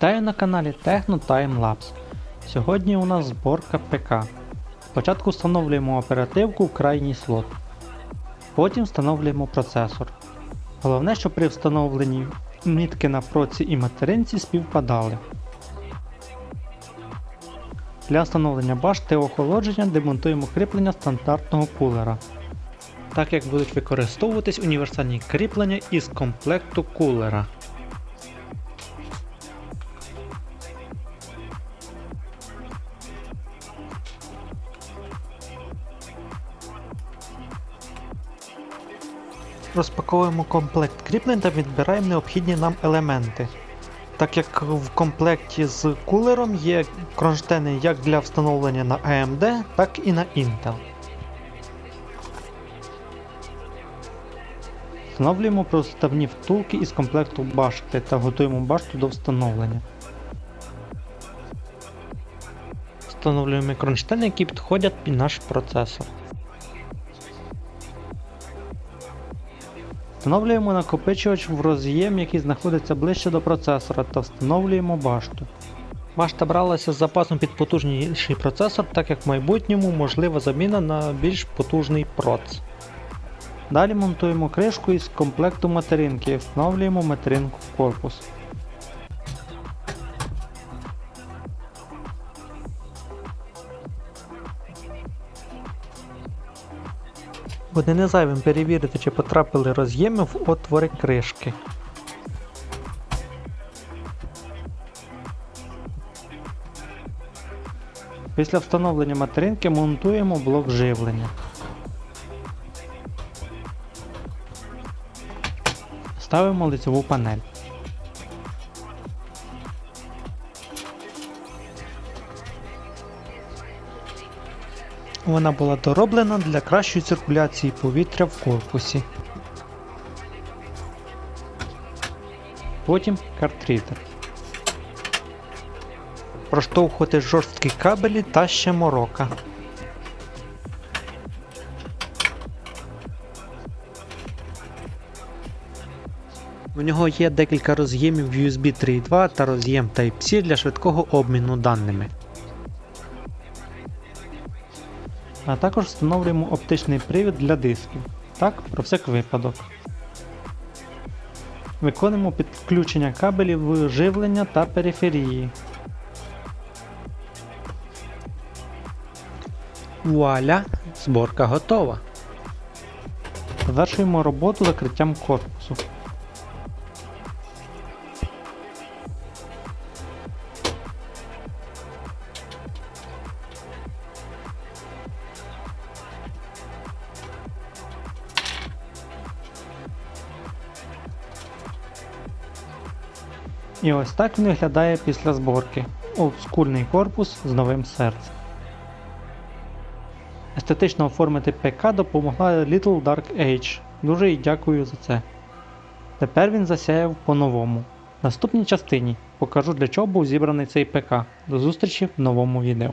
Вітаю на каналі Techno Time Labs. Сьогодні у нас зборка ПК. Спочатку встановлюємо оперативку в крайній слот. Потім встановлюємо процесор. Головне, щоб при встановленні мітки на проці і материнці співпадали. Для встановлення башти охолодження демонтуємо кріплення стандартного кулера. Так як будуть використовуватись універсальні кріплення із комплекту кулера. Розпаковуємо комплект кріплень та відбираємо необхідні нам елементи. Так як в комплекті з кулером є кронштейни як для встановлення на AMD, так і на Intel. Встановлюємо проставні втулки із комплекту башти та готуємо башту до встановлення. Встановлюємо кронштейни, які підходять під наш процесор. Встановлюємо накопичувач в роз'єм, який знаходиться ближче до процесора, та встановлюємо башту. Башта бралася з запасом під потужніший процесор, так як в майбутньому можлива заміна на більш потужний проц. Далі монтуємо кришку із комплекту материнки і встановлюємо материнку в корпус. Буде не зайвим перевірити, чи потрапили роз'єми в отвори кришки. Після встановлення материнки монтуємо блок живлення. Ставимо лицеву панель. Вона була дороблена для кращої циркуляції повітря в корпусі. Потім картридер. Проштовхувати жорсткі кабелі та ще морока. У нього є декілька роз'ємів USB 3.2 та роз'єм Type-C для швидкого обміну даними. А також встановлюємо оптичний привід для дисків. Так, про всяк випадок. Виконуємо підключення кабелів живлення та периферії. Вуаля! Зборка готова. Завершуємо роботу закриттям корпусу. І ось так він виглядає після зборки. Олдскульний корпус з новим серцем. Естетично оформити ПК допомогла Little Dark Age. Дуже їй дякую за це. Тепер він засяяв по-новому. В наступній частині покажу для чого був зібраний цей ПК. До зустрічі в новому відео.